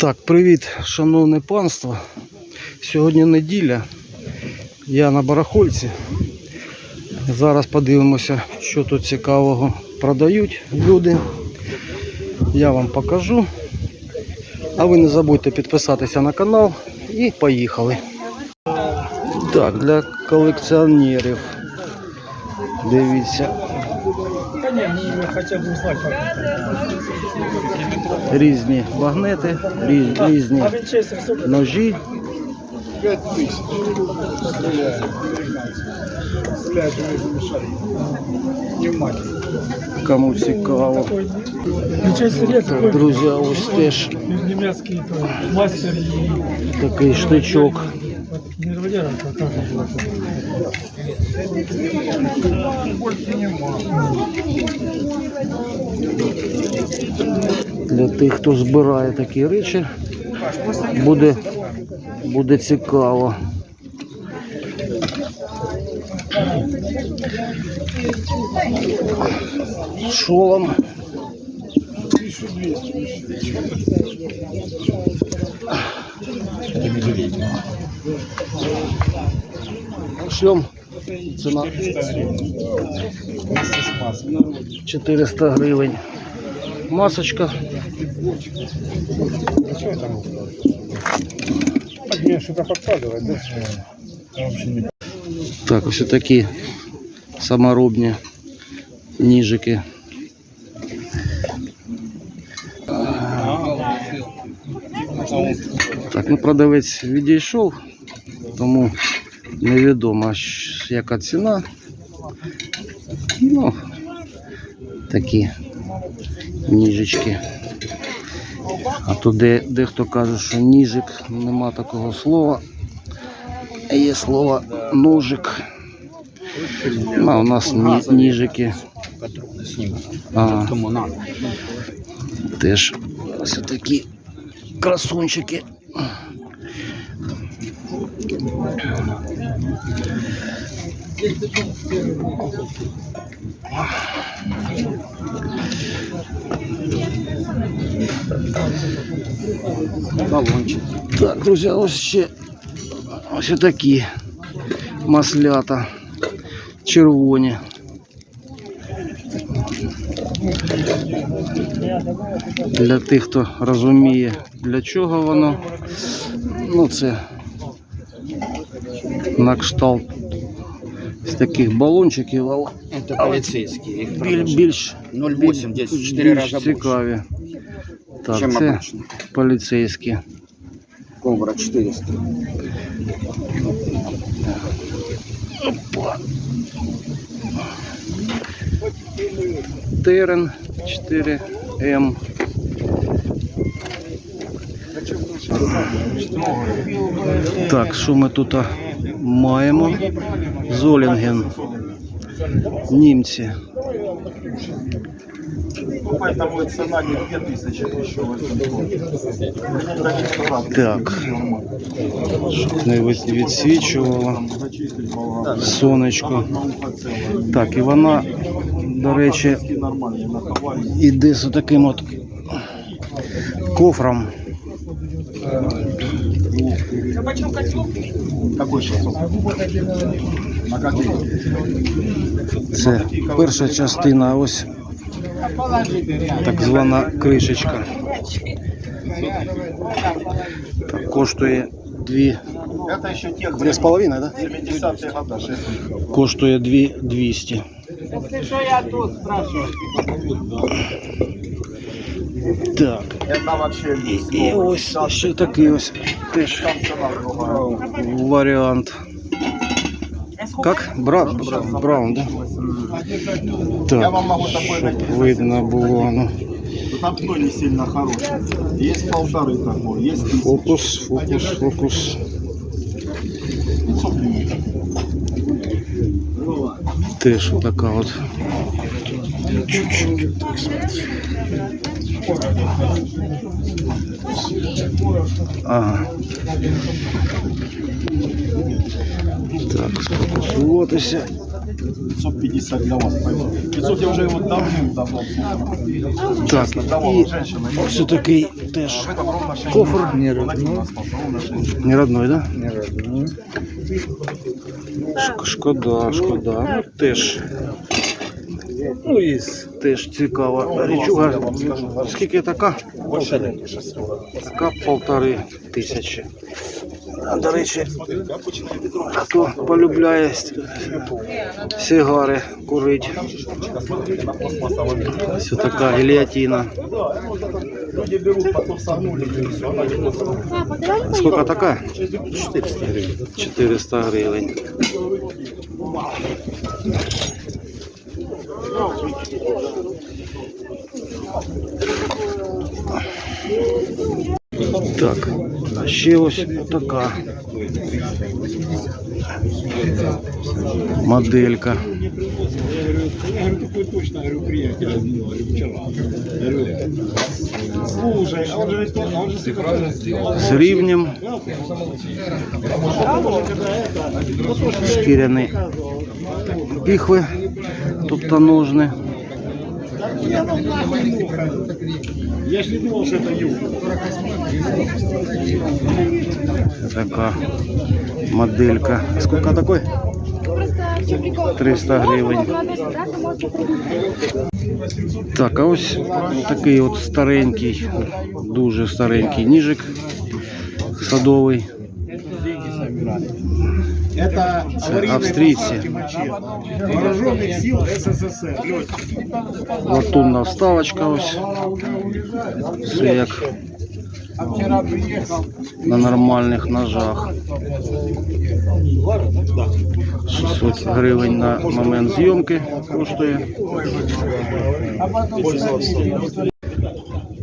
Так, привіт, шановне панство. Сьогодні неділя. Я на барахольці. Зараз подивимося, що тут цікавого продають люди. Я вам покажу. А ви не забудьте підписатися на канал і поїхали. Так, для колекціонерів. Дивіться, Да не, ну хотя бы узнать, как это. Різні магнети, різ- різні А винчестер сколько? ножі. Пять тысяч. Стреляет. Стреляет, не мешает. Пневматик. Кому цікаво. Так, друзі, ось теж немецкий мастер и такий штичок. Не револьвер, а как называется? Больше нема. Для тих, хто збирає такі речі, буде, буде цікаво. Шолом. Шлем. Ціна 400 гривень. Масочка. Мне что-то подсказывает, да? Я вообще не Так, ось такі саморобні ніжики. Так, ну продавець відійшов, Тому невідомо, яка ціна. Ну, такі ніжечки. А то де, дехто каже, що ніжик, нема такого слова. Є слово ножик. А у нас ні, ніжики. А, теж ось такі красунчики. Балончик. Так, друзі, а ось ще ось такі маслята червоні. Для тих, хто розуміє, для чого воно. Ну, це на кшталт з таких балончиків, але Это полицейские. Их біль- продажа. більш, 0,8, більш, здесь в 4 більш раза больше, цікаві. Так, чем це обычно. поліцейські. Кобра 400. Терен 4М. Так, що ми тут а, Маємо? Золінген. Німці. Поэтому цена не 2000, еще 800. Так. Щоб не відсвічувало сонечко. Так, і вона, до речі, іде з таким от кофром. Какой 600? На какие? Це перша частина, а ось так звана кришечка. Так, коштує дві, Это еще тех дві з половиною, да? 70-е годы, Так. І, і еще ще такий ось теж варіант. Как? Браун, Браун, да? Так, чтоб видно было. Ну. Тут окно не сильно хорошее. Есть полторы такой, есть тысячи. Фокус, фокус, фокус. Теж вот такая вот. Чуть-чуть. А, Так, сфокусуватися. 550 для вас. 500 я уже его давным давно Так, И все-таки теж а кофр. Не родной. Не родной, да? Не родной. Шкода, шкода. Ну, теж Ну, і теж цікава річуга. Скільки така? Така полтори тисячі. До речі, хто полюбляє сигари курить. Ось така просто Сколько така? 400 гривень. 400 гривень. Так, а ще ось така моделька. я говорю, такой точно, говорю, приятель, говорю, вчора. Говорю, Слушай, а он же ведь тоже- он же ты правильно сделал. З рівнем шкіряні піхви, тобто ножни. я ж не думал, что это юг. Така моделька. Сколько такой? 300 гривень. Так, а ось такий от старенький, дуже старенький ніжик садовий. Это австрійці. вооруженных сил СССР. Латунна вставочка ось. Все як на нормальних ножах. 600 гривень на момент зйомки коштує.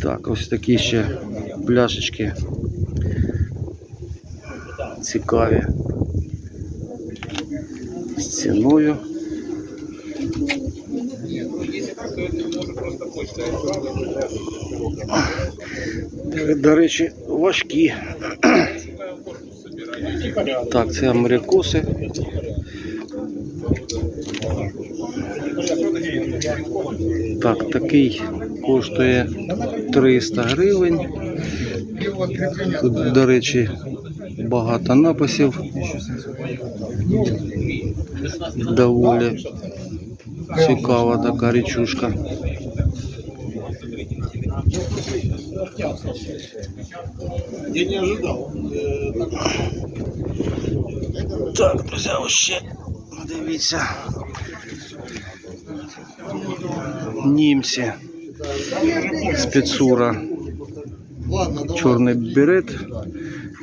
Так, ось такі ще пляшечки. Цікаві. З ціною. До речі, важкі. Так, це америкоси. Так, такий коштує 300 гривень. Тут, до речі, багато написів. Доволі цікава така річушка. Я не ожидал. Так, друзі, ось ще дивіться. Німці. Спецура. Чорний берет.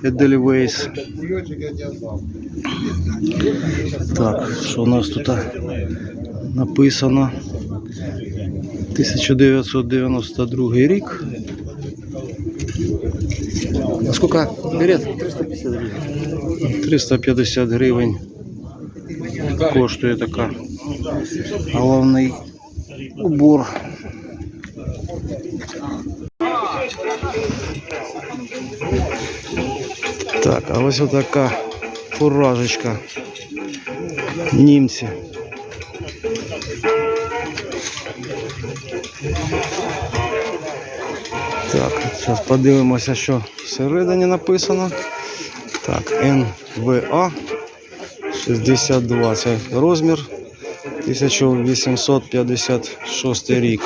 Едельвейс. Так, що у нас тут написано? 1992 рік. А сколько берет? 350 гривень коштує така. Головний убор. Так, а ось отака фуражечка. Німці. Так, зараз подивимося, що всередині написано. Так, НВА 62, це розмір 1856 рік.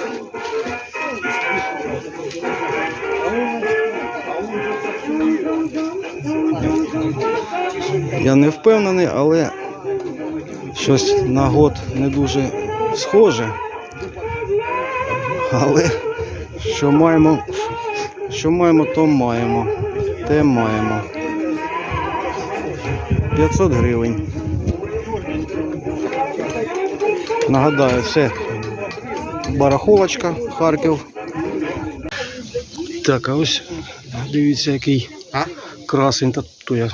Я не впевнений, але щось на год не дуже схоже. Але що маємо, що маємо, то маємо. Те маємо. 500 гривень. Нагадаю, це барахолочка Харків. Так, а ось дивіться, який красень, та то я.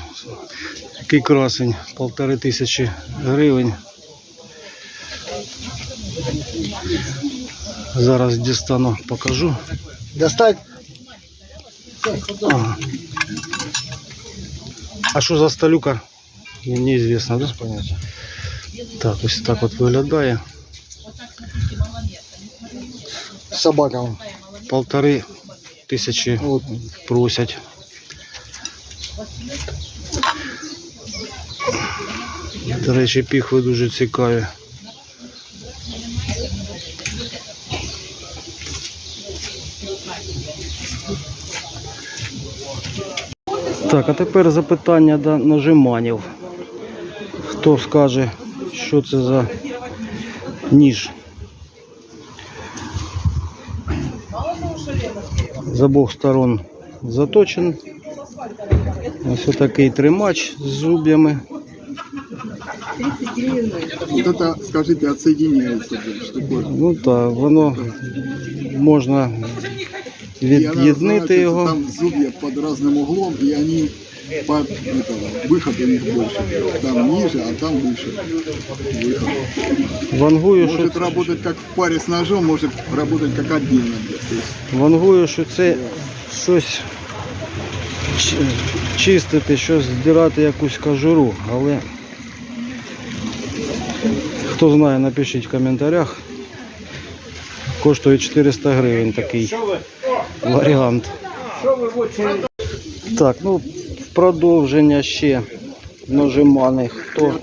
Який красень, полтори тисячі гривень. Зараз дістану, покажу. Достать? Ага. А что за столюка? Не- Неизвестно, да? Так, ось так от виглядає. Собака. Полтори тисячі просять. До речі, піхви дуже цікаві. Так, а тепер запитання до нажиманів. Хто скаже, що це за ніж? З обох сторон заточен. Ось такий тримач з зуб'ями. Вот это, скажите, отсоединяется, что такое? Ну так, воно можна И она, від'єднити знаете, його. Там зубья под разным углом, и они по этого, выход у них больше. Там ниже, а там выше. Выход. Вангую, що, Может работать как в паре с ножом, может работать как отдельно. То есть, вангую, що це щось чи- чистити, щось здирати якусь кожуру, але хто знає, напишіть в коментарях. Коштує 400 гривень такий варіант. Так, ну в продовження ще нажиманий. Хто,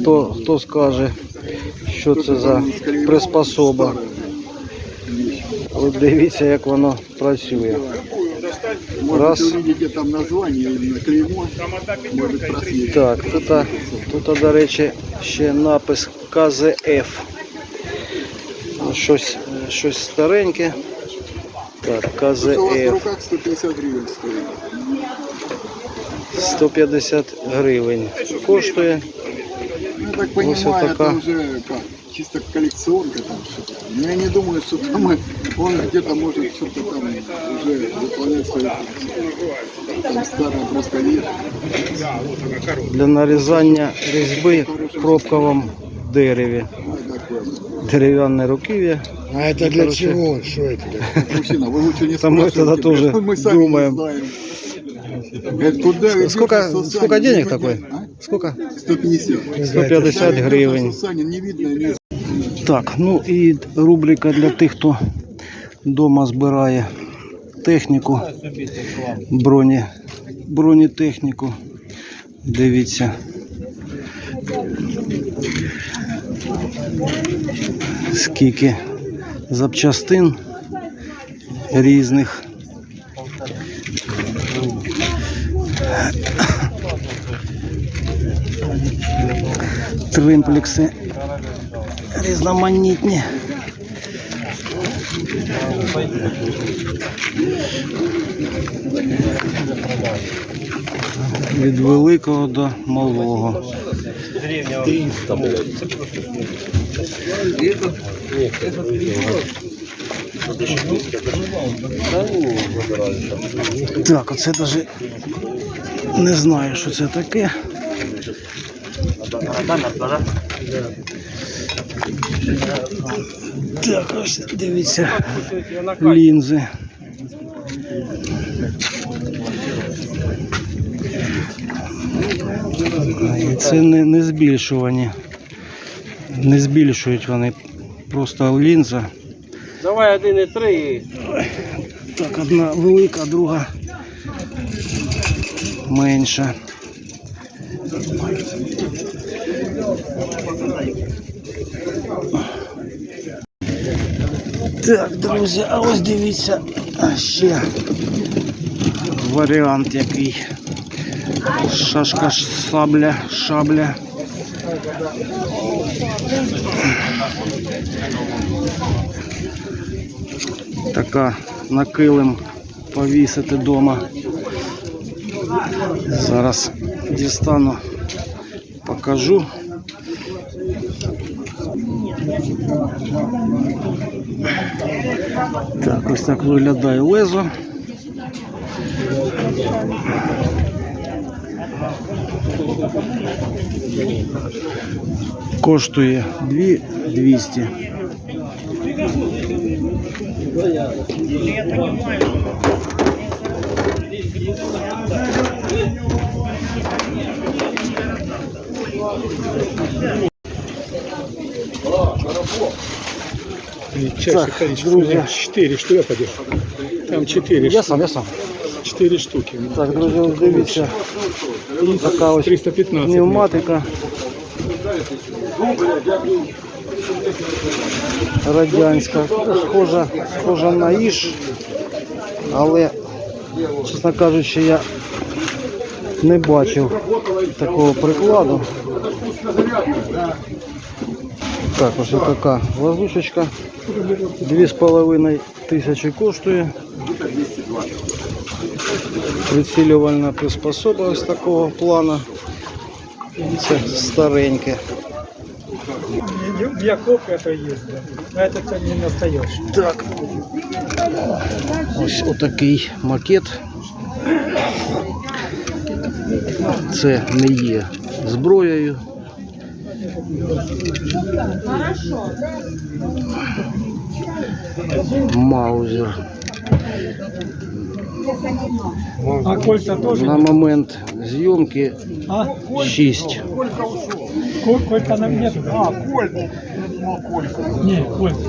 хто, хто скаже, що це за приспособа. От дивіться, як воно працює. Может, Раз. увидите там название или на клеймо. Так, тут, тут, до речі, ще напис КЗФ. Щось, щось стареньке. Так, То, у вас в КЗФ. руках 150 гривен стоит. 150 гривень коштує. Ну, я так Вот понимаю, такая. это уже как, чисто коллекционка там что-то. Но я не думаю, что там э, он где-то может что-то там уже выполнять свою функцию. Там старая просто вещь. Для нарізання різьби в пробковому дереві. Ну, такое. Дерев'яне руків'я. А это для чего? Что это? Мужчина, вы лучше не Там мы спрашивайте, тогда тоже мы сами думаем. не знаем. Говорит, куда вы Сколько, идете, Сусанин? сколько Не денег подня- такой? А? Сколько? 150. 150 гривень. Сусанин не видно, не Так, ну і рубрика для тих, хто вдома збирає техніку, броні, бронетехніку. Дивіться. Скільки запчастин різних. Тримплекси різноманітні. Від великого до малого. Так, оце навіть не знаю, що це таке. Так, ось дивіться. Лінзи. І це не, не збільшувані. Не збільшують вони. Просто лінза. Давай 1,3. Так, одна велика, друга менша. Так, друзі, а ось дивіться ще варіант який. Шашка ш- сабля, шабля. Така на килим повісити вдома. Зараз дістану, покажу. Так, ось так виглядає лезо. Коштує 2200. И чаще Так, количество. друзья. Четыре, что я пойдешь? Там четыре. Я штуки. сам, я сам. Четыре штуки. Так, друзі, ось дивіться. Така ось 315. пневматика. Радянська. Ну, Схожа, схожа на Іж, але, чесно кажучи, я не бачив такого прикладу. Так, ось така лазучечка. Дві з половиною тисячі коштує. Прицілювальна приспособа ось такого плану. Це стареньке. У меня копия это есть, да. Но это не настоящий. Так. Ось отакий макет. Це не є зброєю. Маузер. А кольца тоже? На момент зйомки А? 6. Коль- Кольца нам нет. А, кольца. Не, кольца.